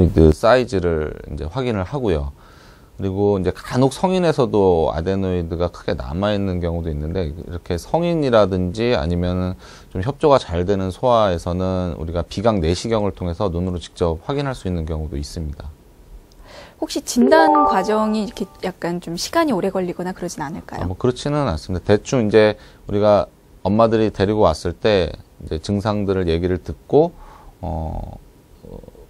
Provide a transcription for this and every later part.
아데노이드 사이즈를 이제 확인을 하고요. 그리고 이제 간혹 성인에서도 아데노이드가 크게 남아 있는 경우도 있는데 이렇게 성인이라든지 아니면은 좀 협조가 잘 되는 소아에서는 우리가 비강 내시경을 통해서 눈으로 직접 확인할 수 있는 경우도 있습니다. 혹시 진단 과정이 이렇게 약간 좀 시간이 오래 걸리거나 그러진 않을까요? 아, 뭐 그렇지는 않습니다. 대충 이제 우리가 엄마들이 데리고 왔을 때 이제 증상들을 얘기를 듣고 어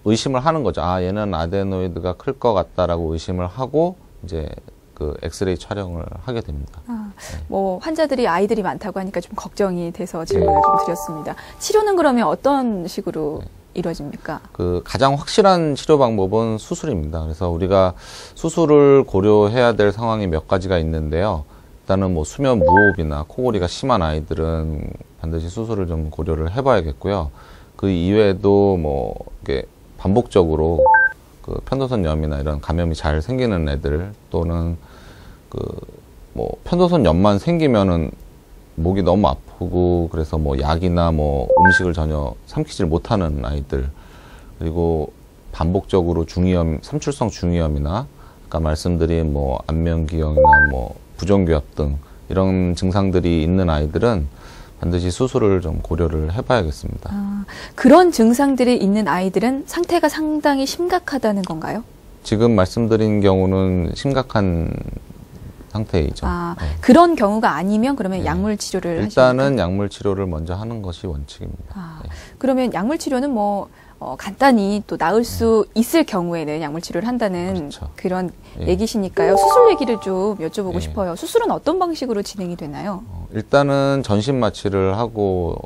의심을 하는 거죠. 아 얘는 아데노이드가 클 것 같다라고 의심을 하고 이제 그 엑스레이 촬영을 하게 됩니다. 아, 뭐 환자들이 아이들이 많다고 하니까 좀 걱정이 돼서 질문을 좀 드렸습니다. 치료는 그러면 어떤 식으로 이루어집니까? 그 가장 확실한 치료 방법은 수술입니다. 그래서 우리가 수술을 고려해야 될 상황이 몇 가지가 있는데요. 일단은 뭐 수면 무호흡이나 코골이가 심한 아이들은 반드시 수술을 좀 고려를 해봐야겠고요. 그 이외에도 뭐 이게 반복적으로 그 편도선염이나 이런 감염이 잘 생기는 애들 또는 그 뭐 편도선염만 생기면은 목이 너무 아프고 그래서 뭐 약이나 뭐 음식을 전혀 삼키질 못하는 아이들 그리고 반복적으로 중이염 삼출성 중이염이나 아까 말씀드린 뭐 안면기형이나 뭐 부정교합 등 이런 증상들이 있는 아이들은 반드시 수술을 좀 고려를 해봐야겠습니다. 아, 그런 증상들이 있는 아이들은 상태가 상당히 심각하다는 건가요? 지금 말씀드린 경우는 심각한 상태이죠. 아, 네. 그런 경우가 아니면 그러면 네. 약물 치료를 일단은 하십니까? 약물 치료를 먼저 하는 것이 원칙입니다. 아, 네. 그러면 약물 치료는 뭐 어, 간단히 또 나을 수 있을 경우에는 약물 치료를 한다는 네. 그렇죠. 그런 예. 얘기시니까요. 수술 얘기를 좀 여쭤보고 예. 싶어요. 수술은 어떤 방식으로 진행이 되나요? 어, 일단은 전신 마취를 하고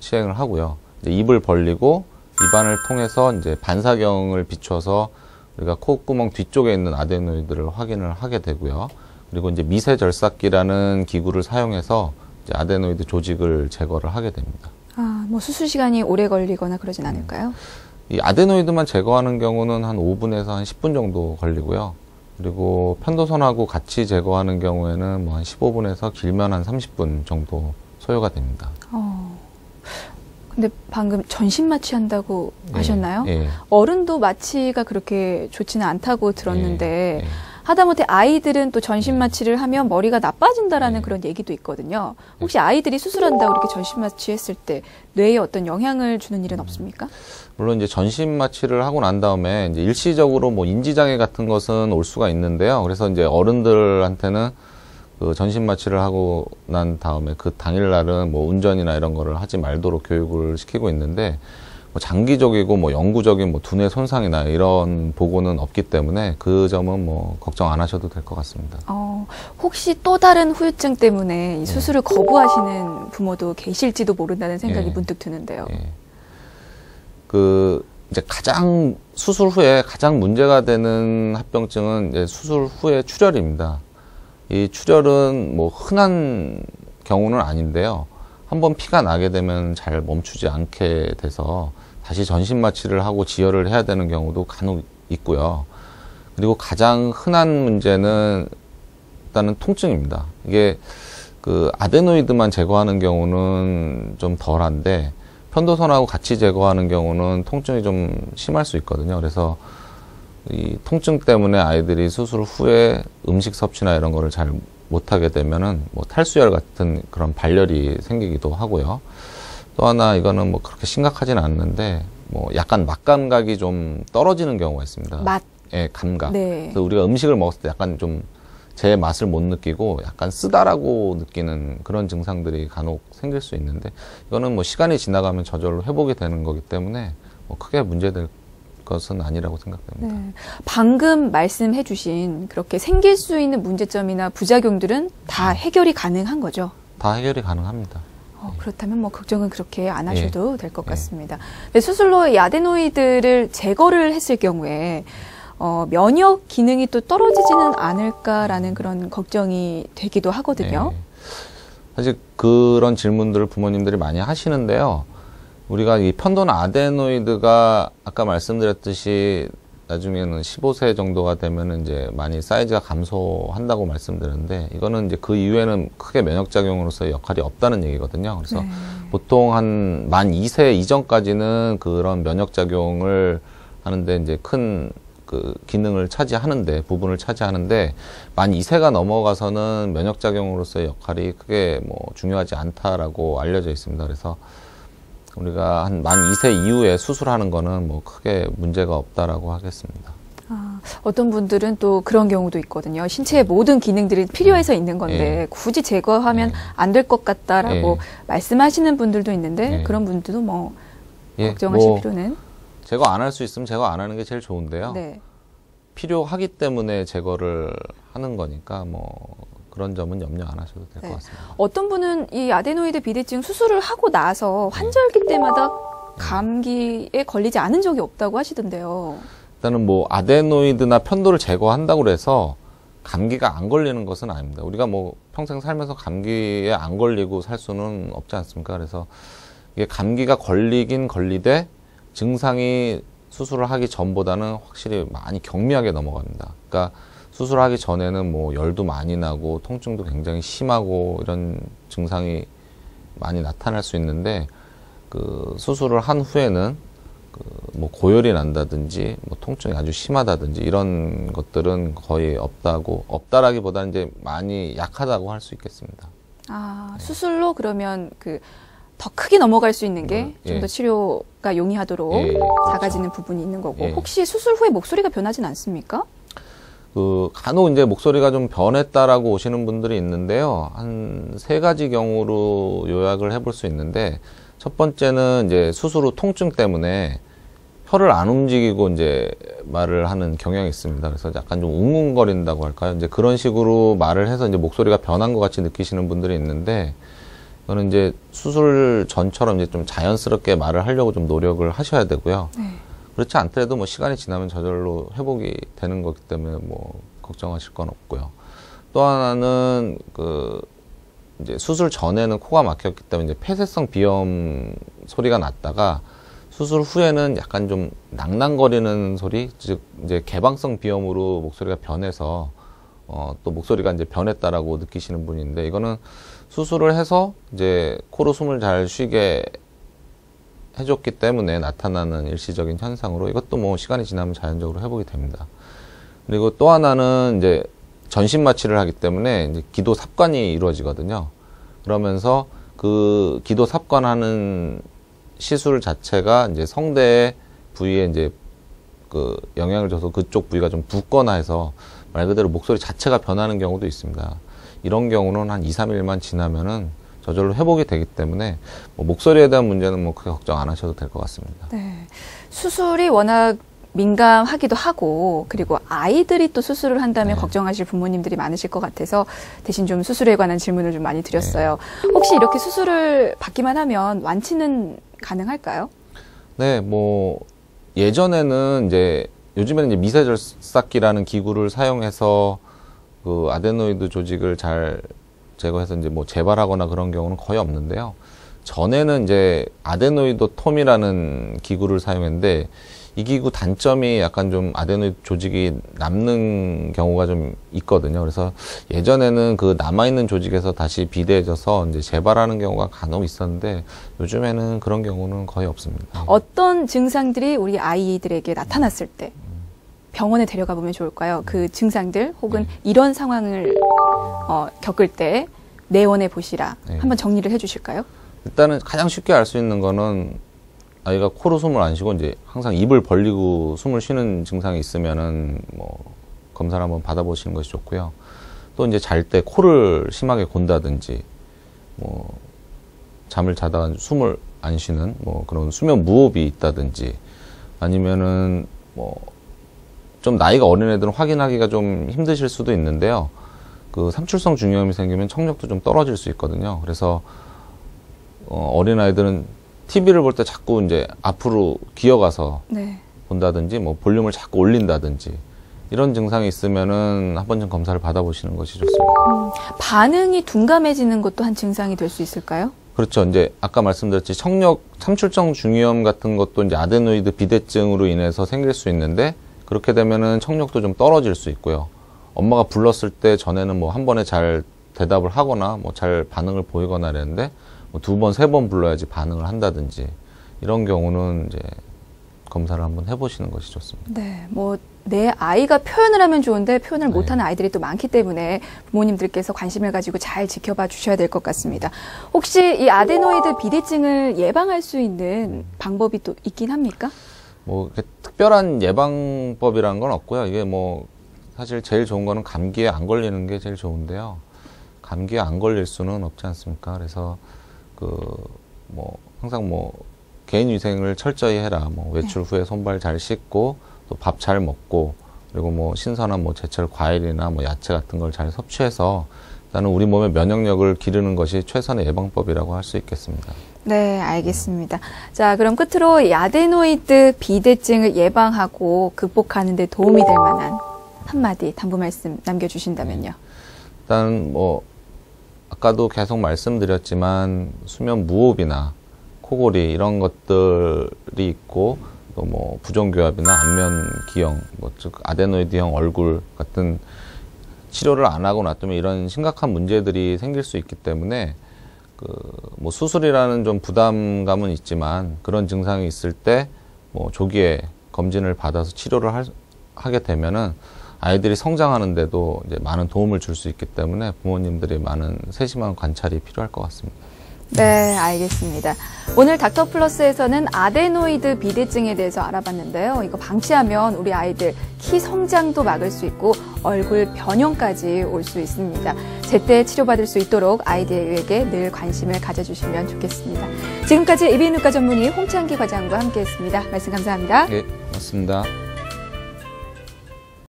시행을 하고요. 입을 벌리고 입안을 통해서 이제 반사경을 비춰서 우리가 콧구멍 뒤쪽에 있는 아데노이드를 확인을 하게 되고요. 그리고 이제 미세 절삭기라는 기구를 사용해서 이제 아데노이드 조직을 제거를 하게 됩니다. 아, 뭐 수술 시간이 오래 걸리거나 음. 그러진 않을까요? 이 아데노이드만 제거하는 경우는 한 5분에서 한 10분 정도 걸리고요. 그리고 편도선하고 같이 제거하는 경우에는 뭐 한 15분에서 길면 한 30분 정도 소요가 됩니다. 어. 근데 방금 전신 마취 한다고 예, 하셨나요? 예. 어른도 마취가 그렇게 좋지는 않다고 들었는데 예, 예. 하다못해 아이들은 또 전신 마취를 하면 머리가 나빠진다라는 네. 그런 얘기도 있거든요. 혹시 아이들이 수술한다고 이렇게 전신 마취했을 때 뇌에 어떤 영향을 주는 일은 없습니까? 물론 이제 전신 마취를 하고 난 다음에 이제 일시적으로 뭐 인지 장애 같은 것은 올 수가 있는데요. 그래서 이제 어른들한테는 그 전신 마취를 하고 난 다음에 그 당일 날은 뭐 운전이나 이런 거를 하지 말도록 교육을 시키고 있는데 뭐 장기적이고 뭐 영구적인 뭐 두뇌 손상이나 이런 보고는 없기 때문에 그 점은 뭐 걱정 안 하셔도 될 것 같습니다. 어, 혹시 또 다른 후유증 때문에 네. 이 수술을 거부하시는 부모도 계실지도 모른다는 생각이 예. 문득 드는데요. 예. 그 이제 가장 수술 후에 가장 문제가 되는 합병증은 이제 수술 후에 출혈입니다. 이 출혈은 뭐 흔한 경우는 아닌데요. 한번 피가 나게 되면 잘 멈추지 않게 돼서 다시 전신 마취를 하고 지혈을 해야 되는 경우도 간혹 있고요. 그리고 가장 흔한 문제는 일단은 통증입니다. 이게 그 아데노이드만 제거하는 경우는 좀 덜한데 편도선하고 같이 제거하는 경우는 통증이 좀 심할 수 있거든요. 그래서 이 통증 때문에 아이들이 수술 후에 음식 섭취나 이런 거를 잘 못하게 되면은 뭐 탈수열 같은 그런 발열이 생기기도 하고요. 또 하나 이거는 뭐 그렇게 심각하진 않는데 뭐 약간 맛 감각이 좀 떨어지는 경우가 있습니다. 맛. 예, 감각. 네. 그래서 우리가 음식을 먹었을 때 약간 좀 제 맛을 못 느끼고 약간 쓰다라고 느끼는 그런 증상들이 간혹 생길 수 있는데 이거는 뭐 시간이 지나가면 저절로 회복이 되는 거기 때문에 뭐 크게 문제될 것은 아니라고 생각됩니다. 네. 방금 말씀해 주신 그렇게 생길 수 있는 문제점이나 부작용들은 다 해결이 가능한 거죠. 다 해결이 가능합니다. 어, 그렇다면 뭐 걱정은 그렇게 안 하셔도 될것 예. 같습니다. 근데 수술로 이 아데노이드를 제거를 했을 경우에 어, 면역 기능이 또 떨어지지는 않을까라는 그런 걱정이 되기도 하거든요. 예. 사실 그런 질문들을 부모님들이 많이 하시는데요. 우리가 이 편도나 아데노이드가 아까 말씀드렸듯이 나중에는 15세 정도가 되면 이제 많이 사이즈가 감소한다고 말씀드렸는데 이거는 이제 그 이후에는 크게 면역 작용으로서 역할이 없다는 얘기거든요. 그래서 네. 보통 한 만 2세 이전까지는 그런 면역 작용을 하는데 이제 큰 그 기능을 차지하는데 부분을 차지하는데 만 2세가 넘어가서는 면역 작용으로서의 역할이 크게 뭐 중요하지 않다라고 알려져 있습니다. 그래서 우리가 한 만 2세 이후에 수술하는 거는 뭐 크게 문제가 없다라고 하겠습니다. 아, 어떤 분들은 또 그런 경우도 있거든요. 신체의 모든 기능들이 필요해서 있는 건데 예. 굳이 제거하면 예. 안될 것 같다라고 예. 말씀하시는 분들도 있는데 예. 그런 분들도 뭐 예, 걱정하실 뭐 필요는 제거 안 할 수 있으면 제거 안 하는 게 제일 좋은데요. 네. 필요하기 때문에 제거를 하는 거니까 뭐 그런 점은 염려 안 하셔도 될것 네. 같습니다. 어떤 분은 이 아데노이드 비대증 수술을 하고 나서 환절기 때마다 감기에 걸리지 않은 적이 없다고 하시던데요. 일단은 뭐 아데노이드나 편도를 제거한다고 해서 감기가 안 걸리는 것은 아닙니다. 우리가 뭐 평생 살면서 감기에 안 걸리고 살 수는 없지 않습니까? 그래서 이게 감기가 걸리긴 걸리되 증상이 수술을 하기 전보다는 확실히 많이 경미하게 넘어갑니다. 그러니까 수술하기 전에는 뭐 열도 많이 나고 통증도 굉장히 심하고 이런 증상이 많이 나타날 수 있는데 그 수술을 한 후에는 그 뭐 고열이 난다든지 뭐 통증이 아주 심하다든지 이런 것들은 거의 없다고 없다라기보다는 이제 많이 약하다고 할 수 있겠습니다. 아, 수술로 그러면 그 더 크게 넘어갈 수 있는 게 음, 좀 예. 더 치료가 용이하도록 예, 예, 그렇죠. 작아지는 부분이 있는 거고 예. 혹시 수술 후에 목소리가 변하진 않습니까? 그 간혹 이제 목소리가 좀 변했다라고 오시는 분들이 있는데요. 한 세 가지 경우로 요약을 해볼 수 있는데 첫 번째는 이제 수술 후 통증 때문에 혀를 안 움직이고 이제 말을 하는 경향이 있습니다. 그래서 약간 좀 웅웅거린다고 할까요? 이제 그런 식으로 말을 해서 이제 목소리가 변한 것 같이 느끼시는 분들이 있는데 이거는 이제 수술 전처럼 이제 좀 자연스럽게 말을 하려고 좀 노력을 하셔야 되고요. 네. 그렇지 않더라도 뭐 시간이 지나면 저절로 회복이 되는 거기 때문에 뭐 걱정하실 건 없고요. 또 하나는 그 이제 수술 전에는 코가 막혔기 때문에 이제 폐쇄성 비염 소리가 났다가 수술 후에는 약간 좀 낭낭거리는 소리, 즉 이제 개방성 비염으로 목소리가 변해서 어, 또 목소리가 이제 변했다라고 느끼시는 분인데 이거는 수술을 해서 이제 코로 숨을 잘 쉬게 해줬기 때문에 나타나는 일시적인 현상으로 이것도 뭐 시간이 지나면 자연적으로 회복이 됩니다. 그리고 또 하나는 이제 전신 마취를 하기 때문에 이제 기도 삽관이 이루어지거든요. 그러면서 그 기도 삽관하는 시술 자체가 이제 성대 부위에 이제 그 영향을 줘서 그쪽 부위가 좀 붓거나 해서 말 그대로 목소리 자체가 변하는 경우도 있습니다. 이런 경우는 한 2, 3일만 지나면은 저절로 회복이 되기 때문에 뭐 목소리에 대한 문제는 뭐 크게 걱정 안 하셔도 될 것 같습니다. 네. 수술이 워낙 민감하기도 하고 그리고 아이들이 또 수술을 한다면 네. 걱정하실 부모님들이 많으실 것 같아서 대신 좀 수술에 관한 질문을 좀 많이 드렸어요. 혹시 이렇게 수술을 받기만 하면 완치는 가능할까요? 네, 뭐 예전에는 이제 요즘에는 이제 미세절삭기라는 기구를 사용해서 그 아데노이드 조직을 잘 제거해서 이제 뭐 재발하거나 그런 경우는 거의 없는데요. 전에는 이제 아데노이도톰이라는 기구를 사용했는데 이 기구 단점이 약간 좀 아데노이드 조직이 남는 경우가 좀 있거든요. 그래서 예전에는 그 남아있는 조직에서 다시 비대해져서 이제 재발하는 경우가 간혹 있었는데 요즘에는 그런 경우는 거의 없습니다. 어떤 증상들이 우리 아이들에게 나타났을 때 병원에 데려가 보면 좋을까요? 그 증상들 혹은 이런 상황을 어, 겪을 때 내원해 보시라. 네. 한번 정리를 해 주실까요? 일단은 가장 쉽게 알 수 있는 거는 아이가 코로 숨을 안 쉬고 이제 항상 입을 벌리고 숨을 쉬는 증상이 있으면은 뭐 검사를 한번 받아보시는 것이 좋고요. 또 이제 잘 때 코를 심하게 곤다든지 뭐 잠을 자다가 숨을 안 쉬는 뭐 그런 수면 무호흡이 있다든지 아니면은 뭐 좀 나이가 어린 애들은 확인하기가 좀 힘드실 수도 있는데요. 그 삼출성 중이염이 생기면 청력도 좀 떨어질 수 있거든요. 그래서 어, 어린 아이들은 TV를 볼 때 자꾸 이제 앞으로 기어가서 네. 본다든지 뭐 볼륨을 자꾸 올린다든지 이런 증상이 있으면은 한 번쯤 검사를 받아보시는 것이 좋습니다. 음, 반응이 둔감해지는 것도 한 증상이 될 수 있을까요? 그렇죠. 이제 아까 말씀드렸지 청력 삼출성 중이염 같은 것도 이제 아데노이드 비대증으로 인해서 생길 수 있는데 그렇게 되면은 청력도 좀 떨어질 수 있고요. 엄마가 불렀을 때 전에는 뭐 한 번에 잘 대답을 하거나 뭐 잘 반응을 보이거나 이랬는데 뭐 두 번, 세 번 불러야지 반응을 한다든지 이런 경우는 이제 검사를 한번 해보시는 것이 좋습니다. 네, 뭐 내 아이가 표현을 하면 좋은데 표현을 네. 못하는 아이들이 또 많기 때문에 부모님들께서 관심을 가지고 잘 지켜봐 주셔야 될 것 같습니다. 혹시 이 아데노이드 비대증을 예방할 수 있는 방법이 또 있긴 합니까? 뭐 특별한 예방법이라는 건 없고요. 이게 뭐 사실 제일 좋은 거는 감기에 안 걸리는 게 제일 좋은데요. 감기에 안 걸릴 수는 없지 않습니까? 그래서 그 뭐 항상 뭐 개인 위생을 철저히 해라. 뭐 외출 후에 손발 잘 씻고 또 밥 잘 먹고 그리고 뭐 신선한 뭐 제철 과일이나 뭐 야채 같은 걸 잘 섭취해서 일단은 우리 몸의 면역력을 기르는 것이 최선의 예방법이라고 할 수 있겠습니다. 네, 알겠습니다. 자, 그럼 끝으로 이 아데노이드 비대증을 예방하고 극복하는 데 도움이 될 만한 한마디 당부 말씀 남겨주신다면요. 일단 뭐 아까도 계속 말씀드렸지만 수면 무호흡이나 코골이 이런 것들이 있고 또 뭐 부종교합이나 안면 기형, 뭐 즉 아데노이드형 얼굴 같은 치료를 안 하고 놔두면 이런 심각한 문제들이 생길 수 있기 때문에 그 뭐 수술이라는 좀 부담감은 있지만 그런 증상이 있을 때 뭐 조기에 검진을 받아서 치료를 할, 하게 되면은 아이들이 성장하는데도 이제 많은 도움을 줄 수 있기 때문에 부모님들이 많은 세심한 관찰이 필요할 것 같습니다. 네, 알겠습니다. 오늘 닥터 플러스에서는 아데노이드 비대증에 대해서 알아봤는데요. 이거 방치하면 우리 아이들 키 성장도 막을 수 있고 얼굴 변형까지 올 수 있습니다. 제때 치료받을 수 있도록 아이들에게 늘 관심을 가져주시면 좋겠습니다. 지금까지 이비인후과 전문의 홍창기 과장과 함께했습니다. 말씀 감사합니다. 예, 맞습니다.